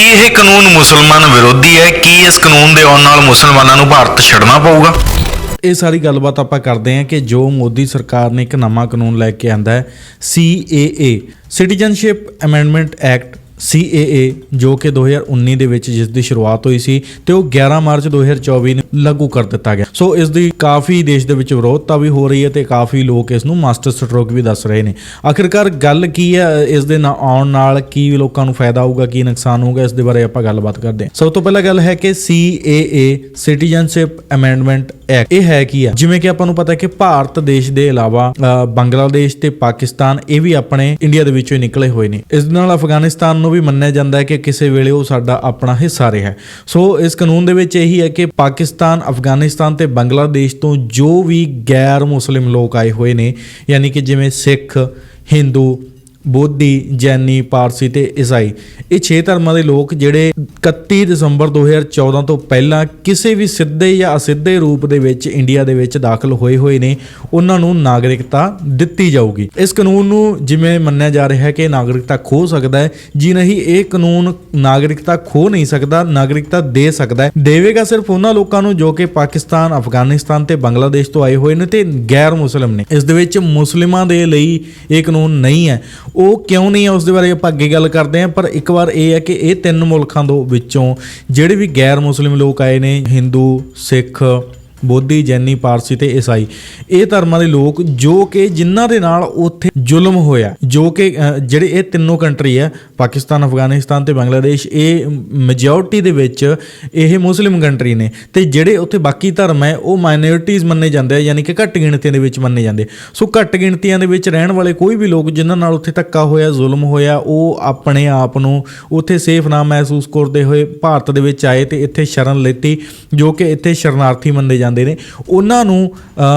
ਕੀ ਇਹ ਕਾਨੂੰਨ ਮੁਸਲਮਾਨ ਵਿਰੋਧੀ ਹੈ? ਕੀ ਇਸ ਕਾਨੂੰਨ ਦੇ ਆਉਣ ਨਾਲ ਮੁਸਲਮਾਨਾਂ ਨੂੰ ਭਾਰਤ ਛੱਡਣਾ ਪਊਗਾ? ਇਹ ਸਾਰੀ ਗੱਲਬਾਤ ਆਪਾਂ ਕਰਦੇ ਹਾਂ ਕਿ ਜੋ ਮੋਦੀ ਸਰਕਾਰ ਨੇ ਇੱਕ ਨਵਾਂ ਕਾਨੂੰਨ ਲੈ ਕੇ ਆਂਦਾ ਹੈ CAA citizenship amendment act CAA ਜੋ ਕਿ 2019 ਦੇ ਵਿੱਚ ਜਿਸ ਦੀ ਸ਼ੁਰੂਆਤ ਹੋਈ ਸੀ ਤੇ ਉਹ 11 ਮਾਰਚ 2024 ਨੂੰ ਲਾਗੂ ਕਰ ਦਿੱਤਾ ਗਿਆ। ਸੋ ਇਸ ਦੀ ਕਾਫੀ ਦੇਸ਼ ਦੇ ਵਿੱਚ ਵਿਰੋਧਤਾ ਵੀ ਹੋ ਰਹੀ ਹੈ ਤੇ ਕਾਫੀ ਲੋਕ ਇਸ ਨੂੰ ਮਾਸਟਰ ਸਟ੍ਰੋਕ ਵੀ ਦੱਸ ਰਹੇ ਨੇ। ਆਖਿਰਕਾਰ ਗੱਲ ਕੀ ਹੈ, ਇਸ ਦੇ ਨਾ ਆਉਣ ਨਾਲ ਕੀ ਲੋਕਾਂ ਨੂੰ ਫਾਇਦਾ ਹੋਊਗਾ, ਕੀ ਨੁਕਸਾਨ ਹੋਊਗਾ, ਇਸ ਦੇ ਬਾਰੇ ਆਪਾਂ ਗੱਲਬਾਤ ਕਰਦੇ ਹਾਂ। ਸਭ ਤੋਂ ਪਹਿਲਾਂ ਗੱਲ ਹੈ ਕਿ CAA ਸਿਟੀਜ਼ਨਸ਼ਿਪ ਅਮੈਂਡਮੈਂਟ ਐਕਟ ਇਹ ਹੈ ਕੀ ਹੈ? ਜਿਵੇਂ ਕਿ ਆਪਾਂ ਨੂੰ ਪਤਾ ਹੈ ਕਿ ਭਾਰਤ ਦੇਸ਼ ਦੇ ਇਲਾਵਾ ਬੰਗਲਾਦੇਸ਼ ਤੇ ਪਾਕਿਸਤਾਨ ਇਹ ਵੀ ਆਪਣੇ ਇੰਡੀਆ ਦੇ ਵਿੱਚੋਂ ਹੀ ਨਿਕਲੇ ਹੋਏ ਨੇ। ਇਸ ਦੇ ਨਾਲ ਅਫਗਾਨਿਸਤਾਨ ਨੂੰ ਵੀ ਮੰਨਿਆ ਜਾਂਦਾ ਹੈ ਕਿ ਕਿਸੇ ਵੇਲੇ ਉਹ ਸਾਡਾ ਆਪਣਾ ਹਿੱਸਾ ਰਿਹਾ ਸੋ ਇਸ ਕਾਨੂੰਨ ਦੇ ਵਿੱਚ ਇਹੀ ਹੈ ਕਿ ਪਾਕਿਸਤਾਨ, ਅਫਗਾਨਿਸਤਾਨ ਤੇ ਬੰਗਲਾਦੇਸ਼ ਤੋਂ ਜੋ ਵੀ ਗੈਰ ਮੁਸਲਿਮ ਲੋਕ ਆਏ ਹੋਏ ਨੇ, ਯਾਨੀ ਕਿ ਜਿਵੇਂ ਸਿੱਖ, ਹਿੰਦੂ ਬੋਧੀ, ਜੈਨੀ, ਪਾਰਸੀ ਤੇ ਈਸਾਈ। ਇਹ 6 ਧਰਮਾਂ ਦੇ ਲੋਕ ਜਿਹੜੇ 31 ਦਸੰਬਰ 2014 ਤੋਂ ਪਹਿਲਾਂ ਕਿਸੇ ਵੀ ਸਿੱਧੇ ਜਾਂ ਅਸਿੱਧੇ ਰੂਪ ਦੇ ਵਿੱਚ ਇੰਡੀਆ ਦੇ ਵਿੱਚ ਦਾਖਲ ਹੋਏ ਹੋਏ ਨੇ, ਉਹਨਾਂ ਨੂੰ ਨਾਗਰਿਕਤਾ ਦਿੱਤੀ ਜਾਊਗੀ। ਇਸ ਕਾਨੂੰਨ ਨੂੰ ਜਿਵੇਂ ਮੰਨਿਆ ਜਾ ਰਿਹਾ ਹੈ ਕਿ ਨਾਗਰਿਕਤਾ ਖੋ ਸਕਦਾ ਹੈ, ਜੀ ਨਹੀਂ, ਇਹ ਕਾਨੂੰਨ ਨਾਗਰਿਕਤਾ ਖੋ ਨਹੀਂ ਸਕਦਾ, ਨਾਗਰਿਕਤਾ ਦੇ ਸਕਦਾ ਹੈ। ਦੇਵੇਗਾ ਸਿਰਫ ਉਹਨਾਂ ਲੋਕਾਂ ਨੂੰ ਜੋ ਕਿ ਪਾਕਿਸਤਾਨ, ਅਫਗਾਨਿਸਤਾਨ ਤੇ ਬੰਗਲਾਦੇਸ਼ ਤੋਂ ਆਏ ਹੋਏ ਨੇ ਤੇ ਗੈਰ ਮੁਸਲਿਮ ਨੇ। ਇਸ ਦੇ ਵਿੱਚ ਮੁਸਲਿਮਾਂ ਦੇ ਲਈ ਇਹ ਕਾਨੂੰਨ ਨਹੀਂ ਹੈ। ਉਹ ਕਿਉਂ ਨਹੀਂ ਆ ਉਸ ਦੇ ਬਾਰੇ ਆਪਾਂ ਅੱਗੇ ਗੱਲ ਕਰਦੇ ਹਾਂ, ਪਰ ਇੱਕ ਵਾਰ ਇਹ ਹੈ ਕਿ ਇਹ ਤਿੰਨ ਮੁਲਕਾਂ ਤੋਂ ਵਿੱਚੋਂ ਜਿਹੜੇ ਵੀ ਗੈਰ ਮੁਸਲਿਮ ਲੋਕ ਆਏ ਨੇ, ਹਿੰਦੂ, ਸਿੱਖ ਬੋਧੀ, ਜੈਨੀ, ਪਾਰਸੀ ਤੇ ਈਸਾਈ। ਇਹ ਧਰਮਾਂ ਦੇ ਲੋਕ ਜੋ ਕਿ ਜਿਨ੍ਹਾਂ ਦੇ ਨਾਲ ਉੱਥੇ ਜ਼ੁਲਮ ਹੋਇਆ, ਜੋ ਕਿ ਜਿਹੜੇ ਇਹ ਤਿੰਨੋਂ ਕੰਟਰੀ ਹੈ, ਪਾਕਿਸਤਾਨ, ਅਫਗਾਨਿਸਤਾਨ ਤੇ ਬੰਗਲਾਦੇਸ਼, ਇਹ ਮੈਜੋਰਟੀ ਦੇ ਵਿੱਚ ਇਹ ਮੁਸਲਿਮ ਕੰਟਰੀ ਨੇ। ਤੇ ਜਿਹੜੇ ਉੱਥੇ ਬਾਕੀ ਧਰਮ ਹੈ, ਉਹ ਮਾਈਨੋਰਟੀਜ਼ ਮੰਨੇ ਜਾਂਦੇ ਆ, ਯਾਨੀ ਕਿ ਘੱਟ ਗਿਣਤੀਆਂ ਦੇ ਵਿੱਚ ਮੰਨੇ ਜਾਂਦੇ। ਸੋ ਘੱਟ ਗਿਣਤੀਆਂ ਦੇ ਵਿੱਚ ਰਹਿਣ ਵਾਲੇ ਕੋਈ ਵੀ ਲੋਕ ਜਿਨ੍ਹਾਂ ਨਾਲ ਉੱਥੇ ਧੱਕਾ ਹੋਇਆ, ਜ਼ੁਲਮ ਹੋਇਆ, ਉਹ ਆਪਣੇ ਆਪ ਨੂੰ ਉੱਥੇ ਸੇਫ ਨਾ ਮਹਿਸੂਸ ਕਰਦੇ ਹੋਏ ਭਾਰਤ ਦੇ ਵਿੱਚ ਆਏ ਤੇ ਇੱਥੇ ਸ਼ਰਨ ਲੈਤੀ, ਜੋ ਕਿ ਇੱਥੇ ਸ਼ਰਨਾਰਥੀ ਮੰਨੇ ਜਾਂਦੇ ਨੇ। ਉਹਨਾਂ ਨੂੰ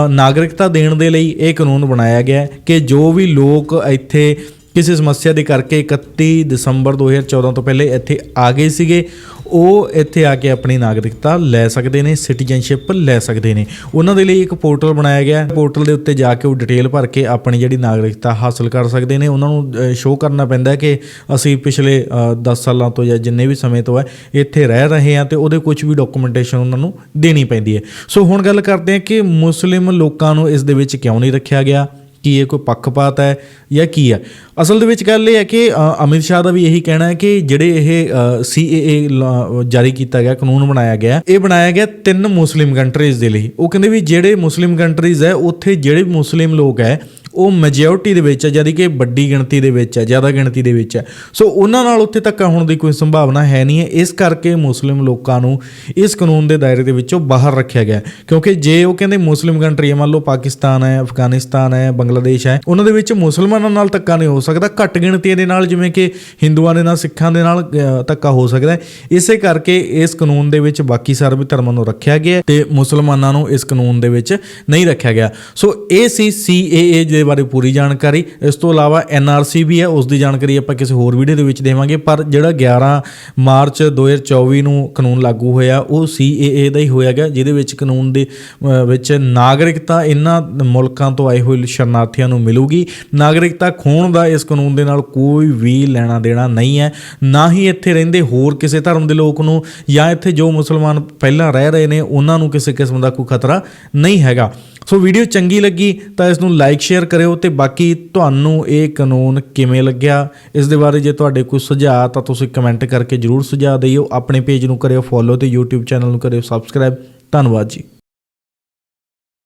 ਨਾਗਰਿਕਤਾ ਦੇਣ ਦੇ ਲਈ ਇਹ ਕਾਨੂੰਨ ਬਣਾਇਆ ਗਿਆ ਕਿ ਜੋ ਵੀ ਲੋਕ ਇੱਥੇ ਕਿਸੇ ਸਮੱਸਿਆ ਦੇ ਕਰਕੇ 31 ਦਸੰਬਰ 2014 ਤੋਂ ਪਹਿਲੇ ਇੱਥੇ ਆ ਗਏ ਸੀਗੇ ਉਹ ਇੱਥੇ ਆ ਕੇ ਆਪਣੀ ਨਾਗਰਿਕਤਾ ਲੈ ਸਕਦੇ ਨੇ ਸਿਟੀਜ਼ਨਸ਼ਿਪ ਲੈ ਸਕਦੇ ਨੇ। ਉਹਨਾਂ ਦੇ ਲਈ ਇੱਕ ਪੋਰਟਲ ਬਣਾਇਆ ਗਿਆ ਹੈ। ਪੋਰਟਲ ਦੇ ਉੱਤੇ ਜਾ ਕੇ ਉਹ ਡਿਟੇਲ ਭਰ ਕੇ ਆਪਣੀ ਜਿਹੜੀ ਨਾਗਰਿਕਤਾ ਹਾਸਲ ਕਰ ਸਕਦੇ ਨੇ। ਉਹਨਾਂ ਨੂੰ ਸ਼ੋਅ ਕਰਨਾ ਪੈਂਦਾ ਹੈ ਕਿ ਅਸੀਂ ਪਿਛਲੇ ਅ, 10 ਸਾਲਾਂ ਤੋਂ ਜਾਂ ਜਿੰਨੇ ਵੀ ਸਮੇਂ ਤੋਂ ਹੈ ਇੱਥੇ ਰਹਿ ਰਹੇ ਹਾਂ ਤੇ ਉਹਦੇ ਕੁਝ ਵੀ ਡਾਕੂਮੈਂਟੇਸ਼ਨ ਉਹਨਾਂ ਨੂੰ ਦੇਣੀ ਪੈਂਦੀ ਹੈ। ਸੋ ਹੁਣ ਗੱਲ ਕਰਦੇ ਹਾਂ ਕਿ ਮੁਸਲਿਮ ਲੋਕਾਂ ਨੂੰ ਇਸ ਦੇ ਵਿੱਚ ਕਿਉਂ ਨਹੀਂ ਰੱਖਿਆ ਗਿਆ? ਕੀ ਇਹ ਕੋਈ ਪੱਖਪਾਤ ਹੈ ਜਾਂ ਕੀ ਹੈ? ਅਸਲ ਦੇ ਵਿੱਚ ਗੱਲ ਇਹ ਹੈ ਕਿ ਅਮਿਤ ਸ਼ਾਹ ਦਾ ਵੀ ਇਹੀ ਕਹਿਣਾ ਹੈ ਕਿ ਜਿਹੜੇ ਇਹ ਸੀਏਏ ਜਾਰੀ ਕੀਤਾ ਗਿਆ, ਕਾਨੂੰਨ ਬਣਾਇਆ ਗਿਆ, ਇਹ ਬਣਾਇਆ ਗਿਆ ਤਿੰਨ ਮੁਸਲਿਮ ਕੰਟਰੀਜ਼ ਦੇ ਲਈ। ਉਹ ਕਹਿੰਦੇ ਵੀ ਜਿਹੜੇ ਮੁਸਲਿਮ ਕੰਟਰੀਜ਼ ਹੈ, ਉੱਥੇ ਜਿਹੜੇ ਮੁਸਲਿਮ ਲੋਕ ਹੈ ਉਹ ਮੈਜੋਰਟੀ ਦੇ ਵਿੱਚ ਹੈ ਜਦ ਕਿ ਵੱਡੀ ਗਿਣਤੀ ਦੇ ਵਿੱਚ ਹੈ ਜ਼ਿਆਦਾ ਗਿਣਤੀ ਦੇ ਵਿੱਚ ਹੈ ਸੋ ਉਹਨਾਂ ਨਾਲ ਉੱਥੇ ਧੱਕਾ ਹੋਣ ਦੀ ਕੋਈ ਸੰਭਾਵਨਾ ਹੈ ਨਹੀਂ ਹੈ। ਇਸ ਕਰਕੇ ਮੁਸਲਿਮ ਲੋਕਾਂ ਨੂੰ ਇਸ ਕਾਨੂੰਨ ਦੇ ਦਾਇਰੇ ਦੇ ਵਿੱਚੋਂ ਬਾਹਰ ਰੱਖਿਆ ਗਿਆ ਕਿਉਂਕਿ ਜੇ ਉਹ ਕਹਿੰਦੇ ਮੁਸਲਿਮ ਕੰਟਰੀ ਹੈ, ਮੰਨ ਲਓ ਪਾਕਿਸਤਾਨ ਹੈ, ਅਫਗਾਨਿਸਤਾਨ ਹੈ, ਬੰਗਲਾਦੇਸ਼ ਹੈ, ਉਹਨਾਂ ਦੇ ਵਿੱਚ ਮੁਸਲਮਾਨਾਂ ਨਾਲ ਧੱਕਾ ਨਹੀਂ ਹੋ ਸਕਦਾ। ਘੱਟ ਗਿਣਤੀ ਦੇ ਨਾਲ, ਜਿਵੇਂ ਕਿ ਹਿੰਦੂਆਂ ਦੇ ਨਾਲ, ਸਿੱਖਾਂ ਦੇ ਨਾਲ ਧੱਕਾ ਹੋ ਸਕਦਾ ਇਸੇ ਕਰਕੇ ਇਸ ਕਾਨੂੰਨ ਦੇ ਵਿੱਚ ਬਾਕੀ ਸਾਰੇ ਧਰਮਾਂ ਨੂੰ ਰੱਖਿਆ ਗਿਆ ਹੈ ਤੇ ਮੁਸਲਮਾਨਾਂ ਨੂੰ ਇਸ ਕਾਨੂੰਨ ਦੇ ਵਿੱਚ ਨਹੀਂ ਰੱਖਿਆ ਗਿਆ। ਸੋ ਇਹ ਸੀ ਸੀਏਏ ਦੇ ਬਾਰੇ ਪੂਰੀ ਜਾਣਕਾਰੀ। ਇਸ ਤੋਂ ਇਲਾਵਾ ਐਨਆਰਸੀ ਵੀ ਹੈ, ਉਸ ਦੀ ਜਾਣਕਾਰੀ ਆਪਾਂ ਕਿਸੇ ਹੋਰ ਵੀਡੀਓ ਦੇ ਵਿੱਚ ਦੇਵਾਂਗੇ। ਪਰ ਜਿਹੜਾ 11 ਮਾਰਚ 2024 ਨੂੰ ਕਾਨੂੰਨ ਲਾਗੂ ਹੋਇਆ, ਉਹ ਸੀਏਏ ਦਾ ਹੀ ਹੋਇਆ ਗਿਆ, ਜਿਹਦੇ ਵਿੱਚ ਕਾਨੂੰਨ ਦੇ ਵਿੱਚ ਨਾਗਰਿਕਤਾ ਇਹਨਾਂ ਮੁਲਕਾਂ ਤੋਂ ਆਏ ਹੋਏ ਸ਼ਰਨਾਰਥੀਆਂ ਨੂੰ ਮਿਲੂਗੀ। ਨਾਗਰਿਕਤਾ ਖੋਣ ਦਾ ਇਸ ਕਾਨੂੰਨ ਦੇ ਨਾਲ ਕੋਈ ਵੀ ਲੈਣਾ ਦੇਣਾ ਨਹੀਂ ਹੈ। ਨਾ ਹੀ ਇੱਥੇ ਰਹਿੰਦੇ ਹੋਰ ਕਿਸੇ ਧਰਮ ਦੇ ਲੋਕ ਨੂੰ, ਜਾਂ ਇੱਥੇ ਜੋ ਮੁਸਲਮਾਨ ਪਹਿਲਾਂ ਰਹਿ ਰਹੇ ਨੇ, ਉਹਨਾਂ ਨੂੰ ਕਿਸੇ ਕਿਸਮ ਦਾ ਕੋਈ ਖਤਰਾ ਨਹੀਂ ਹੈਗਾ। ਸੋ ਵੀਡੀਓ ਚੰਗੀ ਲੱਗੀ ਤਾਂ ਇਸ ਨੂੰ ਲਾਈਕ ਸ਼ੇਅਰ ਕਰਿਓ ਤੇ ਬਾਕੀ ਤੁਹਾਨੂੰ ਇਹ ਕਾਨੂੰਨ ਕਿਵੇਂ ਲੱਗਿਆ, ਇਸ ਦੇ ਬਾਰੇ ਜੇ ਤੁਹਾਡੇ ਕੋਈ ਸੁਝਾਅ ਤਾਂ ਤੁਸੀਂ ਕਮੈਂਟ ਕਰਕੇ ਜਰੂਰ ਸੁਝਾਅ ਦਿਓ, ਆਪਣੇ ਪੇਜ ਨੂੰ ਕਰਿਓ ਫੋਲੋ ਤੇ YouTube ਚੈਨਲ ਨੂੰ ਕਰਿਓ ਸਬਸਕ੍ਰਾਈਬ ਧੰਨਵਾਦ ਜੀ।